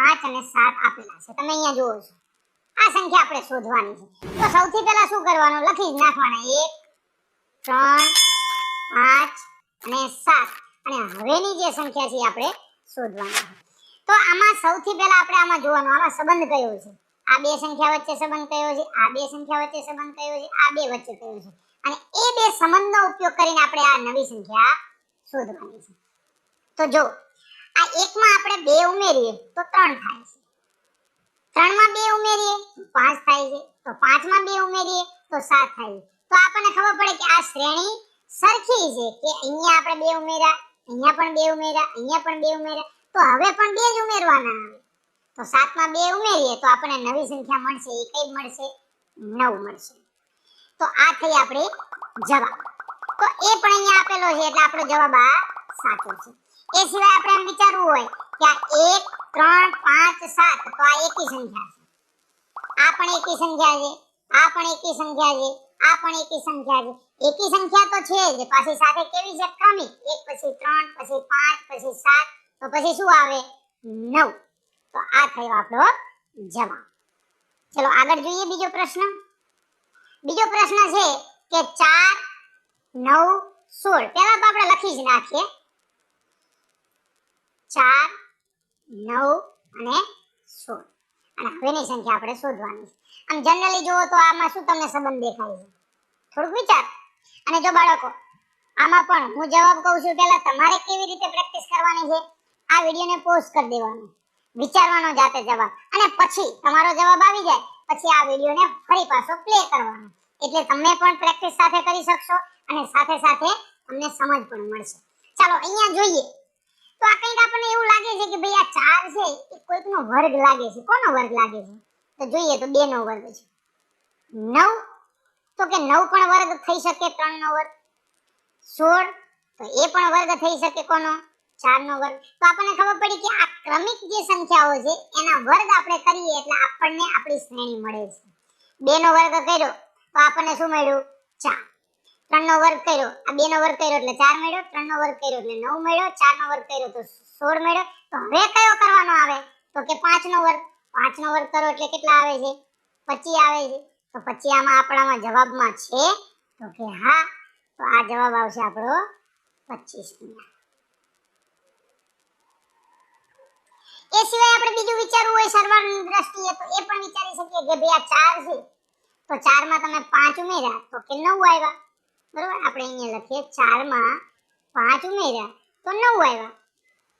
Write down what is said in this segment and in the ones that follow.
પાંચ અને સાત આપેલા છે. તમે અહીંયા જુઓ છો. આ સંખ્યા આપણે શોધવાની છે. તો સૌથી પહેલા શું કરવાનું? લખી જ નાખવાના. એક, ત્રણ, પાંચ અને સાત. અને હવેની જે સંખ્યા છે આપણે શોધવાની તો આમાં સૌથી પહેલા આપણે આમાં જોવાનું. આમાં સંબંધ કયો છે? આ બે સંખ્યા વચ્ચે સંબંધ કયો છે? આ બે સંખ્યા વચ્ચે સંબંધ કયો છે? આ બે વચ્ચે કયો છે? અને એ બે સંબંધનો ઉપયોગ કરીને આપણે આ નવી સંખ્યા શોધવાની છે. તો જો આ એકમાં આપણે બે ઉમેરીએ તો ત્રણ થાય છે. ત્રણમાં બે ઉમેરીએ પાંચ થાય છે. તો પાંચમાં બે ઉમેરીએ તો સાત થાય તો આપણને ખબર પડે કે આ શ્રેણી સરખી છે કે અહીંયા આપણે બે ઉમેરા અહીંયા પણ બે ઉમેરા અહીંયા પણ બે ઉમેરા તો હવે પણ બે જ ઉમેરવાના આવે. તો સાતમાં બે ઉમેરીએ તો આપણને નવી સંખ્યા મળશે, એ કઈ મળશે? નવ મળશે. તો આ થઈ આપણે જવાબ. તો એ પણ અહીંયા આપેલો છે એટલે આપણો જવાબ આ સાચો છે. એ સિવાય આપણે એમ વિચારવું હોય કે આ એક, ત્રણ, પાંચ, સાત, તો આ એકી સંખ્યા છે. આ પણ એકી સંખ્યા છે, આ પણ એકી સંખ્યા છે, આ પણ એકી સંખ્યા છે. એકી સંખ્યા તો છે જ, પાછી સાથે કેવી છે? ક્રમિક એક પછી ત્રણ, પછી પાંચ, પછી સાત, તો પછી શું આવે? નવ. તો આ થયો આપણો જવાબ. ચલો, આગળ જોઈએ બીજો પ્રશ્ન. બીજો પ્રશ્ન છે કે ચાર, નવ, સોળ. પહેલા તો આપણે લખી જ નાખીએ. ચાર, નવ અને સોળ. અને હવેની સંખ્યા આપણે શોધવાની છે. આમ જનરલી જુઓ તો આમાં શું તમને સંબંધ દેખાય છે? થોડુંક વિચાર. અને જો બાળકો, આમાં પણ હું જવાબ કહું છું પહેલા તમારે કેવી રીતે પ્રેક્ટિસ કરવાની છે? આ વિડીયોને પોસ્ટ કરી દેવાનો. વિચારવાનો જાતે જવાબ. અને પછી તમારો જવાબ આવી જાય. પછી આ વિડીયોને ફરી પાછો પ્લે કરવાનો. એટલે તમે પણ પ્રેક્ટિસ સાથે કરી શકશો અને સાથે સાથે તમને સમજ પણ મળશે. ચાલો, અહીંયા જોઈએ. તો આ કંઈક આપણને એવું લાગે છે કે ભાઈ આ ચાર છે, એ કોઈકનો વર્ગ લાગે છે. કોનો વર્ગ લાગે છે? તો જોઈએ તો બે નો વર્ગ છે. નવ? તો કે નવ પણ વર્ગ થઈ શકે ત્રણ નો વર્ગ? સોળ? તો એ પણ વર્ગ થઈ શકે કોનો? ચાર નો વર્ગ. તો આપણને ખબર પડી કે આ ક્રમિક જે સંખ્યાઓ છે, એના વર્ગ આપણે કરીએ એટલે આપણને આપણી શ્રેણી મળે છે. બે નો વર્ગ કર્યો, તો આપણને શું મળ્યું? ચાર. ત્રણ નો વર્ગ કર્યો. આ બે નો વર્ગ કર્યો એટલે ચાર મળ્યો ત્રણ નો વર્ગ કર્યો એટલે નવ મળ્યો ચાર નો વર્ગ કર્યો તો સોળ મળ્યો. તો હવે કયો કરવાનો આવે? તો કે પાંચ નો વર્ગ. પાંચ નો વર્ગ કરો એટલે કેટલા આવે છે? પચી આવે છે. તો પછી આમાં આપણામાં જવાબમાં છે, તો કે હા, તો આ જવાબ આવશે આપણો પચીસ એ સિવાય આપણે બીજું વિચારવું હોય સરવાળની દ્રષ્ટિએ, તો એ પણ વિચારી શકીએ કે ભાઈ આ ચાર છે. તો ચારમાં તમે પાંચ ઉમેર્યા, તો કે નવ આવ્યા. બરોબર? આપણે અહીંયા લખીએ ચારમાં પાંચ ઉમેર્યા તો નવ આવ્યા.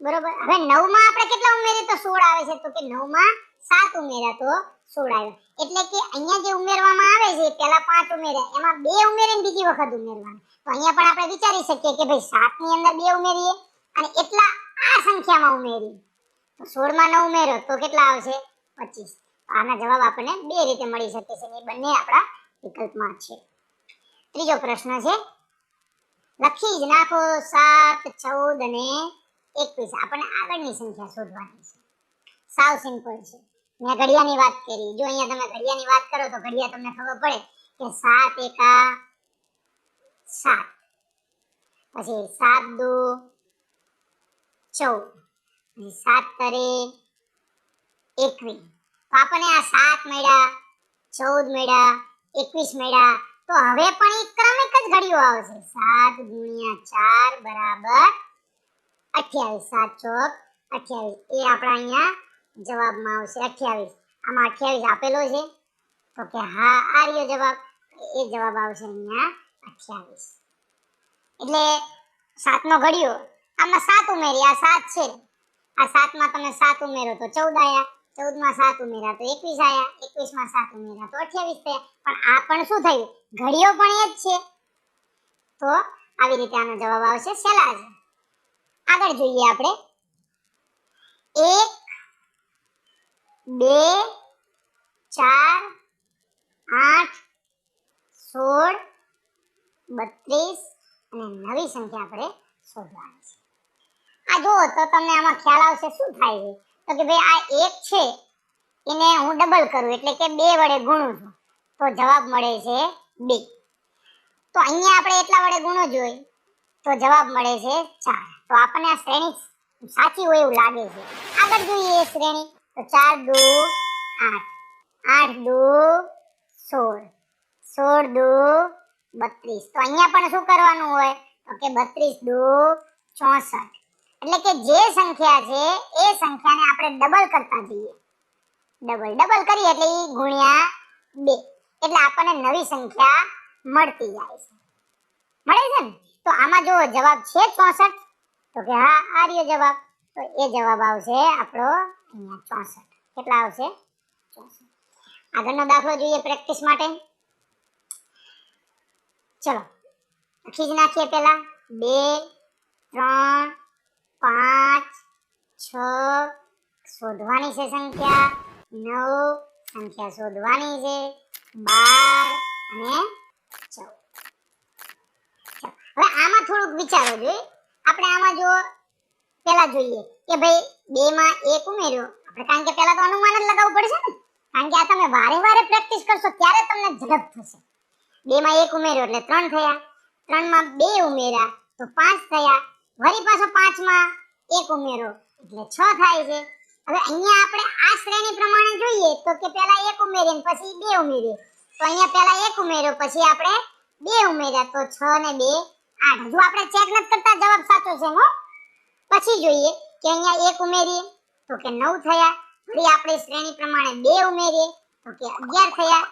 બરોબર? હવે નવમાં આપણે કેટલા ઉમેરીએ તો સોળ આવે છે. તો કે નવમાં સાત ઉમેર્યા તો સોળ આવ્યા. એટલે કે અહીંયા જે ઉમેરવામાં આવે છે, પહેલા પાંચ ઉમેર્યા. એમાં બે ઉમેરીને બીજી વખત ઉમેરવાનું. તો અહીંયા પણ આપણે વિચારી શકીએ કે ભાઈ સાતની અંદર બે ઉમેરીએ અને એટલા આ સંખ્યામાં ઉમેરીએ. તો સોળમાં નવ ઉમેરો તો કેટલા આવશે? પચીસ. આના જવાબ આપણને બે રીતે મળી શકે છે. એ બંને આપણા વિકલ્પમાં છે. ત્રીજો પ્રશ્ન છે. લખી જ નાખો સાત, ચૌદ અને એકવીસ. આપણને આગળની સંખ્યા શોધવાની છે. સાવ સિમ્પલ છે. મેં ઘડિયાની વાત કરી. જો અહીંયા તમે ઘડિયાની વાત કરો તો ઘડિયા તમને ખબર પડે કે સાત એકા સાત. પછી સાત દુ ચૌદ. પછી સાત તરે એકવીસ. તો આપણને આ સાત મળ્યા, ચૌદ મળ્યા, એકવીસ મળ્યા તો હવે પણ એક ક્રમિક જ ઘડીઓ આવશે. સાત ગુણ્યા ચાર બરાબર અઠ્યાવીસ. સાત ચોક અઠ્યાવીસ. એ આપણા અહીંયા જવાબમાં આવશે. અઠ્યાવીસ. આમાં અઠ્યાવીસ આપેલો છે. તો કે હા, આ રહ્યો જવાબ. એ જવાબ આવશે અહીંયા અઠ્યાવીસ. એટલે સાતનો ઘડિયો આમાં સાત ઉમેરી. આ સાત છે. આ સાતમાં તમે સાત ઉમેરો તો ચૌદ આયા. ચૌદમાં સાત ઉમેરા તો એકવીસ આયા, એકવીસમાં સાત ઉમેરા તો અઠ્યાવીસ થયા. પણ આ પણ શું થયું? ઘડીઓ પણ એ જ છે. તો આવી રીતે આનો જવાબ આવશે સહેલા છે. આગળ જોઈએ આપણે. એક, બે, ચાર, આઠ, સોળ, બત્રીસ અને નવી સંખ્યા આપણે શોધવાની છે. આ જુઓ તો તમને આમાં ખ્યાલ આવશે શું થાય છે. તો કે ભાઈ આ એક છે, એને હું ડબલ કરું, એટલે કે બે વડે ગુણું છું. તો જવાબ મળે છે બે. તો અહીંયા આપણે એટલા વડે ગુણો જોઈએ તો જવાબ મળે છે ચાર. તો આપણને આ શ્રેણી સાચી હોય એવું લાગે છે. આગળ જોઈએ એ શ્રેણી. તો ચાર દુ આઠ. આઠ દુ સોળ. સોળ દુ બત્રીસ. તો અહીંયા પણ શું કરવાનું હોય? તો કે બત્રીસ દુ ચોસઠ. એટલે કે જે સંખ્યા છે, એ સંખ્યાને આપણે ડબલ કરતા જઈએ. ડબલ ડબલ કરીએ એટલે એ ગુણ્યા બે. એટલે આપણને નવી સંખ્યા મળતી જાય છે. મળે છે ને? તો આમાં જો જવાબ છે ચોસઠ. તો કે હા, આ જવાબ. તો એ જવાબ આવશે આપણો અહીંયા ચોસઠ. કેટલા આવશે? ચોસઠ. આગળનો દાખલો જોઈએ પ્રેક્ટિસ માટે. ચલો, લખી જ નાખીએ પહેલા. બે, ત્રણ પાંચ, છ, શોધવાની છે સંખ્યા. નવ, સંખ્યા શોધવાની છે. બાર અને હવે આમાં થોડુંક વિચારો જોઈએ આપણે આમાં જો પેલા જોઈએ કે ભાઈ બે માં એક ઉમેર્યો. આપણે કારણ કે પેલા તો અનુમાન જ લગાવવું પડશે ને. કારણ કે આ તમે વારે વારે પ્રેક્ટિસ કરશો ત્યારે તમને ઝડપ થશે. બે માં એક ઉમેર્યો એટલે ત્રણ થયા. ત્રણમાં બે ઉમેર્યા તો પાંચ થયા. વળી પાછો પાંચમાં, એક ઉમેરો. એટલે છ થાય છે. હવે અહીંયા આપણે આ શ્રેણી પ્રમાણે જોઈએ તો કે પહેલા એક ઉમેરીએ પછી બે ઉમેરીએ. તો અહીંયા પહેલા એક ઉમેર્યો, પછી આપણે બે ઉમેર્યા. તો છ ને બે, આઠ. હજુ આપણે ચેક નથી કરતા, જવાબ સાચો છે હો? પછી જોઈએ કે અહીંયા એક ઉમેરીએ તો કે નવ થયા. વળી આપણે શ્રેણી પ્રમાણે બે ઉમેરીએ તો કે અગિયાર થયા.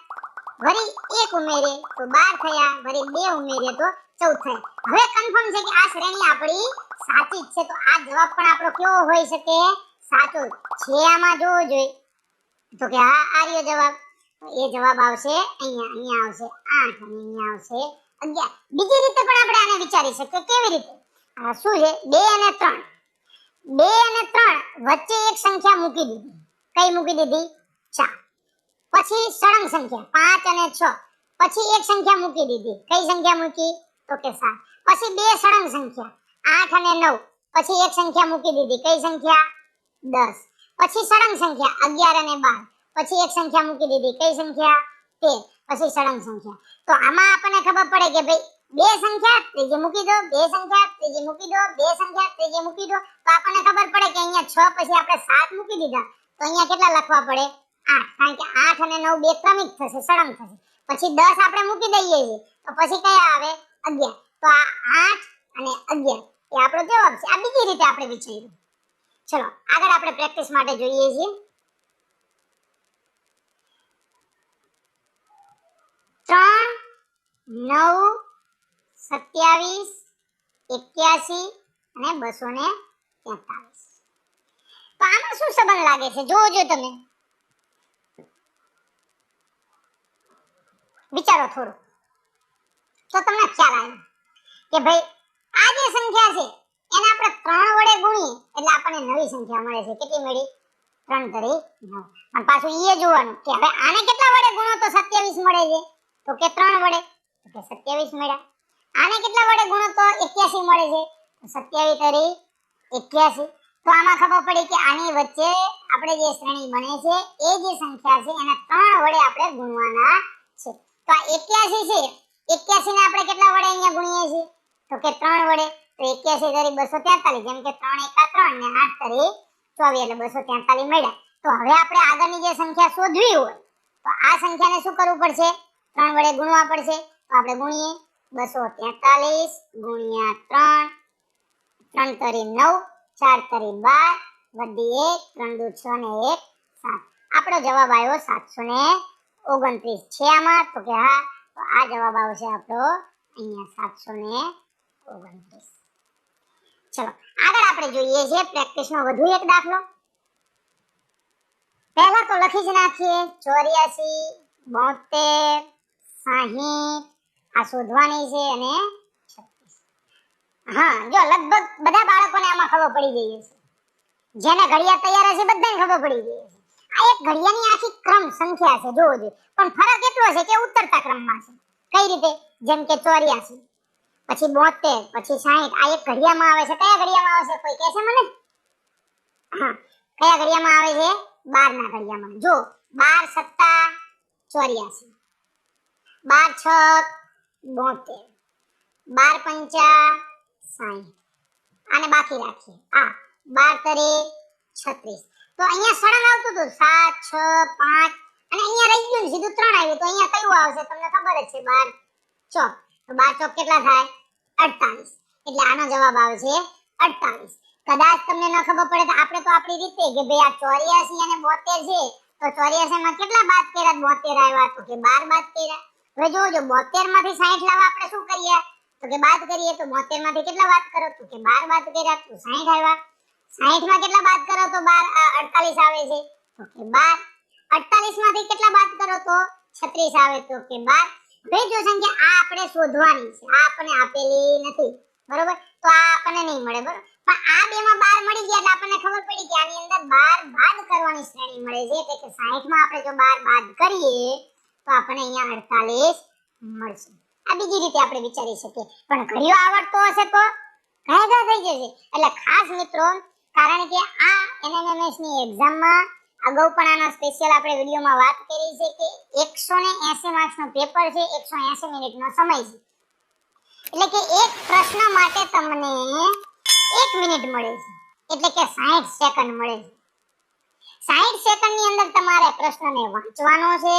વળી એક ઉમેરીએ તો બાર થયા. વળી બે ઉમેરીએ તો ચૌદ હવે કન્ફર્મ છે કે આ શ્રેણી આપણી સાચી છે. તો આ જવાબ પણ આપણો કયો હોઈ શકે? સાચો. છે આમાં જોવો જોઈએ. તો કે આ રહ્યો જવાબ. એ જવાબ આવશે અહીંયા અહીંયા આવશે. આઠ અને અહીંયા આવશે. અગિયાર. બીજી રીતે પણ આપણે આને વિચારી શકીએ. કેવી રીતે? આ શું છે? બે અને ત્રણ. બે અને ત્રણ વચ્ચે એક સંખ્યા મૂકી દીધી. કઈ મૂકી દીધી? ચાર. પછી સળંગ સંખ્યા. પાંચ અને છ. પછી એક સંખ્યા મૂકી દીધી. કઈ સંખ્યા મૂકી? તો કે સાત પછી બે સળંગ સંખ્યા આઠ અને નવ પછી એક સંખ્યા મૂકી દીધી કઈ સંખ્યા દસ પછી સળંગ સંખ્યા અગિયાર અને બાર પછી એક સંખ્યા મૂકી દીધી કઈ સંખ્યા તેર પછી સળંગ સંખ્યા તો આમાં આપણને ખબર પડે કે ભાઈ બે સંખ્યા ત્રીજી મૂકી દો, બે સંખ્યા, ત્રીજી મૂકી દો, બે સંખ્યા, ત્રીજી મૂકી દો. તો આપણને ખબર પડે કે અહીંયા છ પછી આપણે સાત મૂકી દીધા. તો અહીંયા કેટલા લખવા પડે? આઠ. કારણ કે આઠ અને નવ બે ક્રમિક થશે, સળંગ થશે. પછી 10 આપણે મૂકી દઈએ છીએ. તો પછી કયા આવે? અગિયાર. તો આ 8 અને અગિયાર. એ આપણો જવાબ છે. આ બીજી રીતે આપણે વિચાર્યું. ચલો, આગળ આપણે પ્રેક્ટિસ માટે જોઈએ છીએ. ત્રણ, નવ, સત્યાવીસ, એક્યાસી અને બસો ને તેતાલીસ. તો આમાં શું સંબંધ લાગે છે? જોજો તમે. વિચારો થોડું. તો તમને ખ્યાલ આવે કે ભાઈ, આ જે સંખ્યા છે, એને આપણે ત્રણ વડે ગુણીએ એટલે આપણને નવી સંખ્યા મળે છે. કેટલી મળી? ત્રણ તરી નવ. પણ પાછું એ જોવાનું કે હવે આને કેટલા વડે ગુણો તો સત્યાવીસ મળે છે? તો કે ત્રણ વડે? તો કે સત્યાવીસ મળ્યા. આને કેટલા વડે ગુણો તો એક્યાસી મળે છે? સત્યાવીસ તરી એક્યાસી. તો આમાં ખબર પડી કે આની વચ્ચે આપણે જે શ્રેણી બને છે, એ જે સંખ્યા છે, એને ત્રણ વડે આપણે ગુણવાના છે. તો આ એક્યાસી છે. એક્યાસી ને આપણે કેટલા વડે અહીંયા ગુણીએ છીએ? તો કે ત્રણ વડે. તો એક્યાસી તરી બસો તેતાલીસ જેમ કે ત્રણ એકા ત્રણ ને આઠ તરી ચોવીસ. એટલે બસો તેતાલીસ મળ્યા. તો હવે આપણે આગળની જે સંખ્યા શોધવી હોય, તો આ સંખ્યાને શું કરવું પડશે? ત્રણ વડે ગુણવા પડશે. તો આપણે ગુણીએ. બસો તેતાલીસ ગુણ્યા ત્રણ. ત્રણ તરી નવ. ચાર તરી બાર. વધી એક. ત્રણ દુ છ ને એક સાત. આપણો જવાબ આવ્યો સાતસો ને ઓગણત્રીસ છે આમાં? તો કે હા, તો આ જવાબ આવશે આપણો અહીંયા સાતસો ને ઓગણત્રીસ. ચલો, આગળ આપણે જોઈએ છે પ્રેક્ટિસનો વધુ એક દાખલો. પહેલા તો લખી જ નાખીએ, ચોર્યાસી, બોતેર, સાહીઠ, આ શોધવાની છે અને હા, જો લગભગ બધા બાળકોને આમાં ખબર પડી ગઈ છે જેને ઘડિયા તૈયાર હશે, બધાને ખબર પડી ગઈ છે આ એક ઘડિયાની આખી ક્રમ સંખ્યા છે જોવો જોઈએ પણ ફરક એટલો છે કે ઉતરતા ક્રમમાં છે. કઈ રીતે? જેમ કે ચોર્યાસી, પછી બોતેર, પછી સાહીઠ. આ એક ઘડિયામાં આવે છે. કયા ઘડિયામાં આવે છે? કોઈ કહેશે મને? હા. કયા ઘડિયામાં આવે છે? બાર ના ઘડિયામાં જો બાર, સત્તા, ચોર્યાસી. બાર, છ, બોતેર. બાર, પંચા, સાહીઠ. આને બાકી રાખીએ. આ. બાર, તરી, છત્રીસ. તો અહીંયા સળંગ આવતું હતું. સાત, છ, પાંચ. અને અહીંયા રહી ગયું સીધું ત્રણ આવ્યું. તો અહીંયા કયું આવશે? તમને ખબર જ છે, બાર ચોક. તો બાર ચોક કેટલા થાય? અડતાલીસ. એટલે આનો જવાબ આવશે અડતાલીસ. કદાચ તમને ન ખબર પડે તો આપણે તો આપણી રીતે કે ભાઈ આ ચોર્યાસી અને બોતેર છે. તો ચોર્યાસી માં કેટલા બાદ કર્યા? બોતેર આવ્યા. તો કે બાર બાદ કર્યા. હવે જોજો બોતેરમાંથી સાઈઠ લાવવા આપણે શું કરીએ? તો કે બાદ કરીએ તો બોતેરમાંથી કેટલા બાદ કરો? તો કે બાર બાદ કર્યા. તો સાહીઠ આવ્યા. સાહીઠમાં કેટલા બાદ કરો તો બાર અડતાલીસ આવે છે. ઓકે 12 48 માંથી કેટલા બાદ કરો તો છત્રીસ આવે તો કે 12 બે જો સંખ્યા આ આપણે શોધવાની છે. આ આપણે આપેલી નથી. બરોબર? તો આ આપણને નહીં મળે, બરોબર? પણ આ બે માં બાર મળી ગયા એટલે આપણને ખબર પડી કે આની અંદર 12 બાદ કરવાની શ્રેણી મળે છે. એટલે કે 60 માં આપણે જો 12 બાદ કરીએ, તો આપણને અહીંયા અડતાલીસ મળશે. આ બીજી રીતે આપણે વિચારી શકીએ. પણ ઘડીઓ આવડતો હશે તો ઘાયઘા થઈ જશે. એટલે ખાસ મિત્રો કારણ કે આ એનએમએમએસની એક્ઝામમાં અગાઉ પણ આનો સ્પેશિયલ આપણે વિડીયોમાં વાત કરી છે કે 180 માર્ક્સનું પેપર છે 180 મિનિટનો સમય છે. એટલે કે એક પ્રશ્ન માટે તમને 1 મિનિટ મળે છે. એટલે કે 60 સેકન્ડ મળે છે. 60 સેકન્ડની અંદર તમારે પ્રશ્નને વાંચવાનો છે,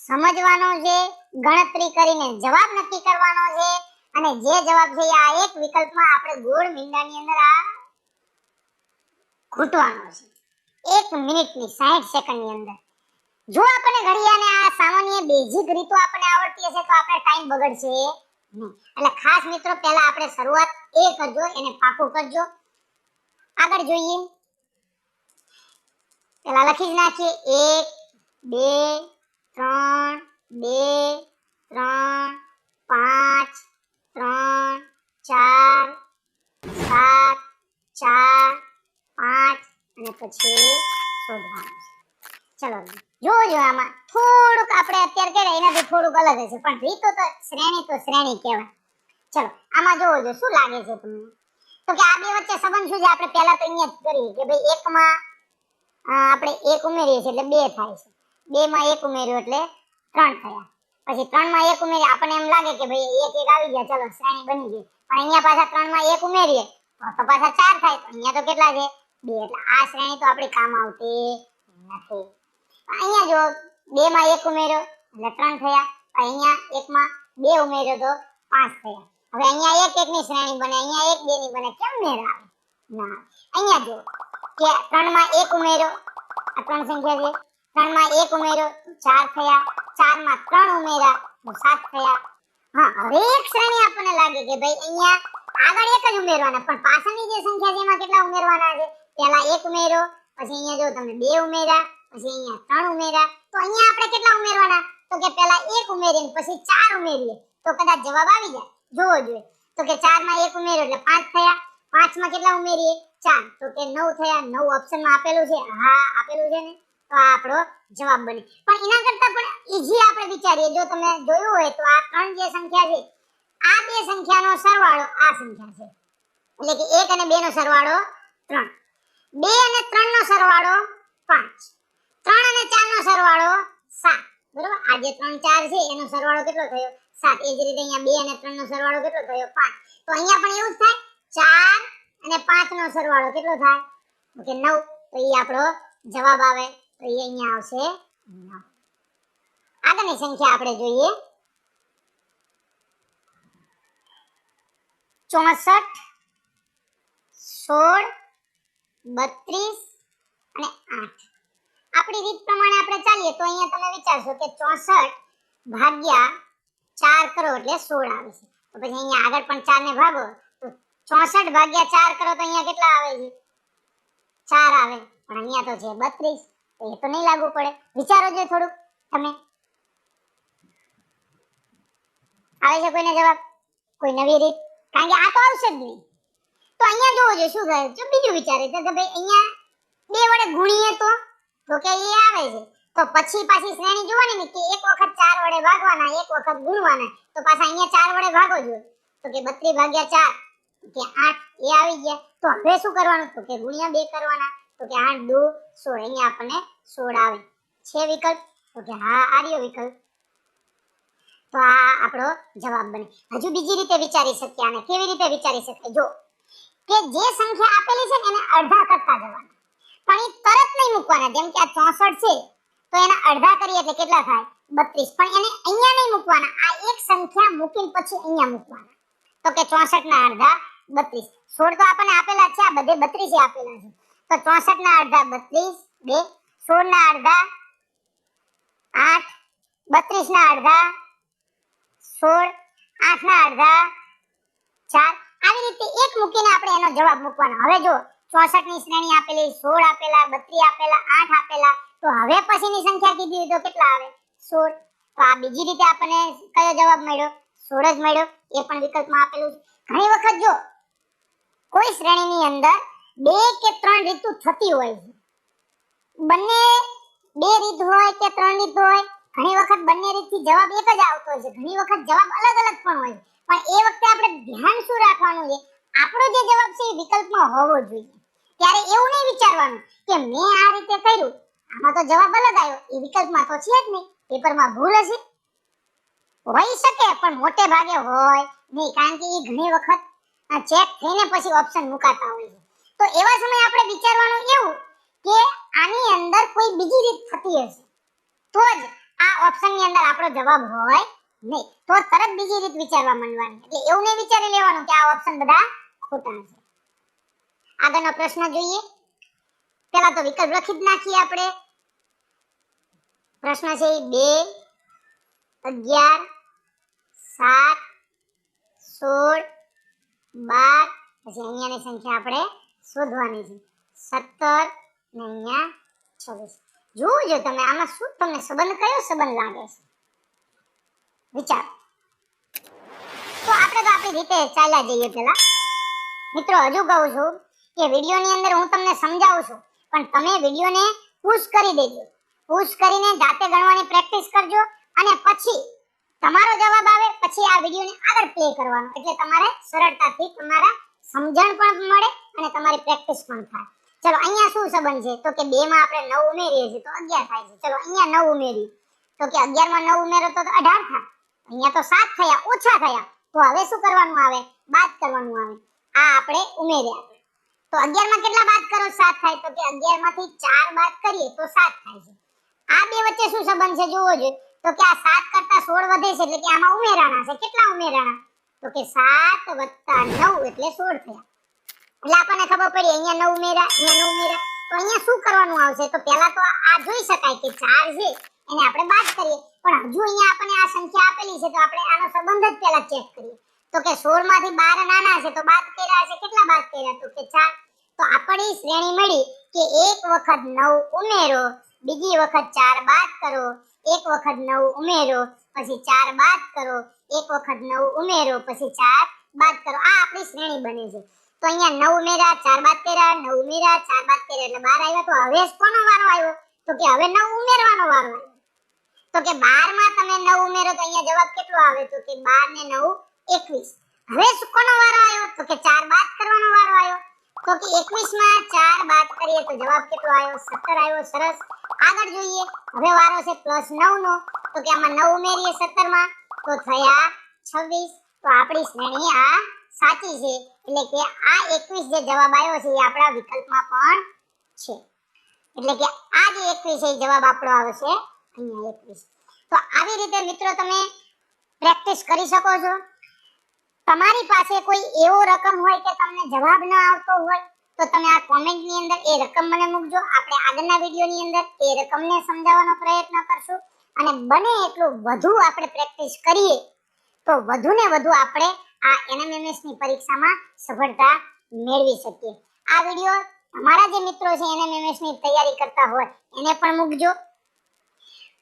સમજવાનો છે, ગણતરી કરીને જવાબ નક્કી કરવાનો છે, અને જે જવાબ છે આ એક વિકલ્પમાં આપણે ગોળ મીંડાની અંદર આ ખૂટવાનો છે. એક મિનિટની 60 સેકન્ડની અંદર. જો આપણે ઘડિયાળને આ સામાન્ય બેઝિક રીતો આપણે આવડતી હશે તો આપણે ટાઈમ બગડશે નહીં. એટલે ખાસ મિત્રો, પહેલા આપણે શરૂઆત એ કરજો, એને પાકું કરજો. આગળ જોઈએ. પહેલા લખી જ નાખીએ. એક, બે, ત્રણ બે, ત્રણ, પાંચ, ત્રણ, ચાર, સાત, ચાર પાંચ અને પછી શોધવાનું ચલો, જોજો આમાં. થોડુંક આપણે અત્યારે કહેવાય એનાથી થોડુંક અલગ હશે. પણ રીતો તો શ્રેણી તો શ્રેણી કહેવાય. ચલો, આમાં જોવો શું લાગે છે તમને? તો કે આ બે વચ્ચે સંબંધ શું છે? આપણે પહેલા તો અહીંયા જ કરીએ કે ભાઈ એકમાં આપણે એક ઉમેરીએ છીએ એટલે બે થાય છે. બે માં એક ઉમેર્યું એટલે ત્રણ થયા. પછી ત્રણમાં એક ઉમેરીએ આપણને એમ લાગે કે ભાઈ એક એક આવી ગયા. ચલો, શ્રેણી બની ગઈ. પણ અહીંયા પાછા ત્રણમાં એક ઉમેરીએ, તો પાછા ચાર થાય. તો અહીંયા તો કેટલા છે? બે આ શ્રેણી તો આપણી કામ આવતી નથી. અહીંયા જો બે માં એક ઉમેર્યો, એટલે ત્રણ થયા. અહીંયા એકમાં બે ઉમેર્યો તો પાંચ થયા. હવે અહીંયા એક એક ની શ્રેણી બને, અહીંયા એક બે ની બને. કેમ મેળ આવે? ના અહીંયા જો, કે ત્રણમાં એક ઉમેર્યો, આ ત્રણ સંખ્યા છે. ત્રણમાં એક ઉમેર્યો, ચાર થયા. ચારમાં ત્રણ ઉમેર્યા સાત થયા. હા, હવે એક શ્રેણી આપણને લાગે કે ભાઈ અહીંયા આગળ એક જ ઉમેરવાના. પણ પાછળની જે સંખ્યા છે, એમાં કેટલા ઉમેરવાના છે? પહેલા એક ઉમેરો, પછી અહીંયા જો તમે બે ઉમેર્યા પછી અહીંયા ત્રણ ઉમેર્યા તો અહીંયા આપણે કેટલા ઉમેરવાના? તો કે પહેલા એક ઉમેરીને પછી ચાર ઉમેરીએ. તો કદાચ જવાબ આવી જાય. જોવો જોઈએ. તો કે ચારમાં એક ઉમેર્યો એટલે પાંચ થયા. પાંચમાં કેટલા ઉમેરીએ? ચાર. તો કે નવ થયા. નવ ઓપ્શનમાં આપેલું છે. હા, આપેલું છે ને? તો આ આપણો જવાબ બને. પણ એના કરતા પણ ઈઝી આપણે વિચારીએ. જો તમે જોયું હોય તો આ ત્રણ જે સંખ્યા છે, આ બે સંખ્યાનો સરવાળો આ સંખ્યા છે. એટલે કે એક અને બે નો સરવાળો ત્રણ. બે અને ત્રણ નો સરવાળો પાંચ. ત્રણ અને ચાર નો સરવાળો સાત. બરોબર? આ જે ત્રણ ચાર છે, એનો સરવાળો કેટલો થયો? સાત. એ જ રીતે અહીંયા બે અને ત્રણ નો સરવાળો કેટલો થયો? પાંચ. તો અહીંયા પણ એવું જ થાય, ચાર અને પાંચ નો સરવાળો કેટલો થાય? ઓકે, નવ. તો એ આપણો જવાબ આવે. તો એ અહીંયા આવશે નવ. આગળની સંખ્યા આપણે જોઈએ. ચોસઠ, સોળ બત્રીસ અને આઠ. આપણી રીત પ્રમાણે આપણે ચાલીએ તો અહીંયા તમે વિચારશો કે ચોસઠ ભાગ્યા ચાર કરો એટલે સોળ આવે છે. તો પછી અહીંયા આગળ પણ ચાર ને ભાગો તો ચોસઠ ભાગ્યા ચાર કરો તો અહીંયા કેટલા આવે છે? ચાર આવે. પણ અહીંયા તો છે બત્રીસ. એ તો નહીં લાગુ પડે. વિચારો જો થોડુંક તમે. આવે છે કોઈને જવાબ? કોઈ નવી રીત? કારણ કે આ તો આવશે જ નહીં. તો અહીંયા જોવો જોઈએ શું થાય જો બીજું વિચારે છે કે ભાઈ અહીંયા બે વડે ગુણીએ તો તો કે એ આવે છે. તો પછી પાછી શ્રેણી જોવાની ને કે એક વખત ચાર વડે ભાગવાના, એક વખત ગુણવાના. તો પાછા અહીંયા ચાર વડે ભાગો જોઈએ. તો કે બત્રીસ ભાગ્યા ચાર, કે આઠ, એ આવી ગયા. તો હવે શું કરવાનું? તો કે ગુણ્યા બે કરવાના. તો કે આઠ, દો, સોળ. અહીંયા આપણને સોળ આવે. છે વિકલ્પ? તો કે હા આર્યો વિકલ્પ. તો આ આપણો જવાબ બને. હજુ બીજી રીતે વિચારી શકીએ આને. કેવી રીતે વિચારી શકીએ જો. કે જે સંખ્યા આપેલી છે એને અડધા કરતા જવાના. પણ એ તરત નહીં મૂકવાના. જેમ કે આ 64 છે, તો એના અડધા કરીએ એટલે કેટલા થાય? 32 પણ એને અહીંયા નહીં મૂકવાના. આ એક સંખ્યા મૂકીને પછી અહીંયા મૂકવાના. તો કે 64 ના અડધા 32 16 તો આપણને આપેલા છે, આ બધે 32 આપેલા છે. તો 64 ના અડધા 32 બે. 16 ના અડધા 8 32 ના અડધા 16 8 ના અડધા 4 આવી રીતે એક મૂકીને એનો જવાબ મૂકવાનો. હવે જો 64 ની શ્રેણી આપેલી 16 આપેલા 32 આપેલા 8 આપેલા, તો હવે પછીની સંખ્યા કીધી તો કેટલા આવે? 16 તો આ બીજી રીતે આપણને કયો જવાબ મળ્યો? 16 જ મળ્યો. એ પણ વિકલ્પમાં આપેલું છે. ઘણી વખત જો કોઈ શ્રેણીની અંદર બે કે ત્રણ રીતુ થતી હોય છે. બંને બે રીત હોય કે ત્રણ રીત હોય, ઘણી વખત બંને રીતથી જવાબ એક જ આવતો હોય છે. ઘણી વખત જવાબ અલગ અલગ પણ હોય પણ એ વખતે આપણે ધ્યાન શું રાખવાનું છે? આપણો જે જવાબ છે એ વિકલ્પમાં હોવો જોઈએ. ત્યારે એવું નહીં વિચારવાનું કે મેં આ રીતે કર્યું. આમાં તો જવાબ અલગ આવ્યો. એ વિકલ્પમાં તો છે જ નહીં. પેપરમાં ભૂલ હશે. હોઈ શકે, પણ મોટે ભાગે હોય નહીં, કારણ કે એ ઘણી વખત ચેક થઈને પછી ઓપ્શન મુકાતા હોય છે. તો એવા સમયે આપણે વિચારવાનું એવું કે આની અંદર કોઈ બીજી રીત થતી હશે. તો જ આ ઓપ્શનની અંદર આપણો જવાબ હોય નહીં. તો તરત બીજી રીત વિચારવા માંડવાની. એટલે એવું નહીં વિચારી લેવાનું કે આ ઓપ્શન બધા ખોટા છે આગળનો પ્રશ્ન જોઈએ. પેલા તો વિકલ્પ લખી જ નાખીએ આપણે. પ્રશ્ન છે બે, અગિયાર, સાત, સોળ, બાર. પછી અહીંયાની સંખ્યા આપણે શોધવાની છે. સત્તર ને અહીંયા છવ્વીસ. જોજો તમે આમાં શું તમને સંબંધ કયો સંબંધ લાગે છે. વિચાર. તો આપણે તો આપણી રીતે ચાલ્યા જઈએ પેલા મિત્રો, હજુ કહું છું કે વિડીયોની અંદર હું તમને સમજાવું છું. પણ તમે વિડીયોને પુશ કરી દેજો. પુશ કરીને જાતે ગણવાની પ્રેક્ટિસ કરજો અને પછી તમારો જવાબ આવે, પછી આ વિડીયોને આગળ પ્લે કરવાનો. એટલે તમારે સરળતાથી તમારા સમજણ પણ મળે અને તમારી પ્રેક્ટિસ પણ થાય. ચલો, અહીંયા શું સંબંધ છે? તો કે 2 માં આપણે 9 ઉમેરીએ છીએ, તો 11 થાય છે. ચલો, અહીંયા 9 ઉમેરી તો કે 11 માં 9 ઉમેરો તો 18 થાય. અહીંયા તો 7 થયા, ઓછા થયા. તો હવે શું કરવાનું આવે? બાદ કરવાનું આવે. આ આપણે ઉમેર્યા. તો 11 માં કેટલા બાદ કરો? 7 થાય. તો કે 11 માંથી 4 બાદ કરીએ તો 7 થાય છે. આ બે વચ્ચે શું સંબંધ છે? જોવો જોઈએ તો કે આ 7 કરતા 16 વધે છે એટલે કે આમાં ઉમેરાણા છે. કેટલા ઉમેરાણા? તો કે 7 9 એટલે 16 થયા. એટલે આપણને ખબર પડી, અહીંયા નવ ઉમેરા અહીંયા નવ ઉમેરા તો અહીંયા શું કરવાનું આવશે? તો પહેલા તો આ જોઈ શકાય કે 4 છે. એને આપણે બાદ કરીએ. પણ હજુ અહીંયા આપણને આ સંખ્યા આપેલી છે, તો આપણે આનો સંબંધ જ પહેલા ચેક કરીએ. તો કે 16 માંથી 12 નાના છે, તો બાદ કર્યા છે, કેટલા બાદ કર્યા તો કે 4 તો આપણી શ્રેણી મળી કે એક વખત 9 ઉમેરો, બીજી વખત 4 બાદ કરો, એક વખત 9 ઉમેરો, પછી 4 બાદ કરો, એક વખત 9 ઉમેરો, પછી 4 બાદ કરો. આ આપણી શ્રેણી બને છે. તો અહીંયા નવ ઉમેરા, ચાર બાદ કર્યા નવ ઉમેરા, ચાર બાદ કર્યા એટલે બાર આવ્યા. તો હવે કોનો વારો આવ્યો? તો કે હવે નવ ઉમેરવાનો વારો આવ્યો. તો કે બારમાં તમે નવ ઉમેરો, તો અહીંયા જવાબ કેટલો આવે? તો કે બાર ને નવ એકવીસ. હવે કોનો વારો આવ્યો? તો કે ચાર બાદ કરવાનો વારો આવ્યો. તો કે એકવીસમાં ચાર બાદ કરીએ તો જવાબ કેટલો આવ્યો? સત્તર આવ્યો. સરસ. આગળ જોઈએ. હવે વારો છે પ્લસ નવ નો તો કે આમાં નવ ઉમેરીએ સત્તરમાં તો થયા છવ્વીસ. તો આપણી શ્રેણી આ સાચી છે. એટલે કે આ 21 જે જવાબ આવ્યો છે એ આપણા વિકલ્પમાં પણ છે. એટલે કે આ જે 21 છે એ જવાબ આપણો આવશે અહીંયા 21 તો આવી રીતે મિત્રો તમે પ્રેક્ટિસ કરી શકો છો. તમારી પાસે કોઈ એવો રકમ હોય કે તમને જવાબ ન આવતો હોય, તો તમે આ કોમેન્ટની અંદર એ રકમ મને મૂકજો. આપણે આગળના વિડિયો ની અંદર એ રકમને સમજાવવાનો પ્રયત્ન કરશું. અને બને એટલું વધુ આપણે પ્રેક્ટિસ કરીએ, તો વધુ ને વધુ આપણે આ એનએમએમએસની પરીક્ષામાં સફળતા મેળવી શકીએ. આ વિડિયો તમારા જે મિત્રો છે એનએમએમએસની તૈયારી કરતા હોય, એને પણ મૂકજો.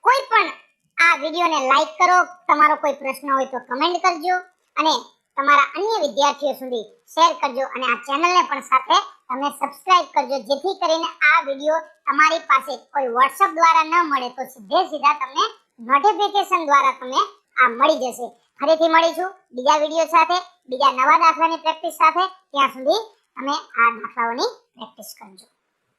કોઈ પણ આ વિડિયોને લાઈક કરો, તમારો કોઈ પ્રશ્ન હોય તો કમેન્ટ કરજો. અને તમારા અન્ય વિદ્યાર્થીઓ સુધી શેર કરજો અને આ ચેનલને પણ સાથે તમે સબસ્ક્રાઇબ કરજો. જેથી કરીને આ વિડિયો તમારી પાસે કોઈ WhatsApp દ્વારા ન મળે તો સીધે સીધા તમને નોટિફિકેશન દ્વારા તમને આ મળી જશે. ફરીથી મળીશું બીજા વિડિયો સાથે, બીજા નવા દાખલાની પ્રેક્ટિસ સાથે. ત્યાં સુધી તમે આ દાખલાઓની પ્રેક્ટિસ કરજો.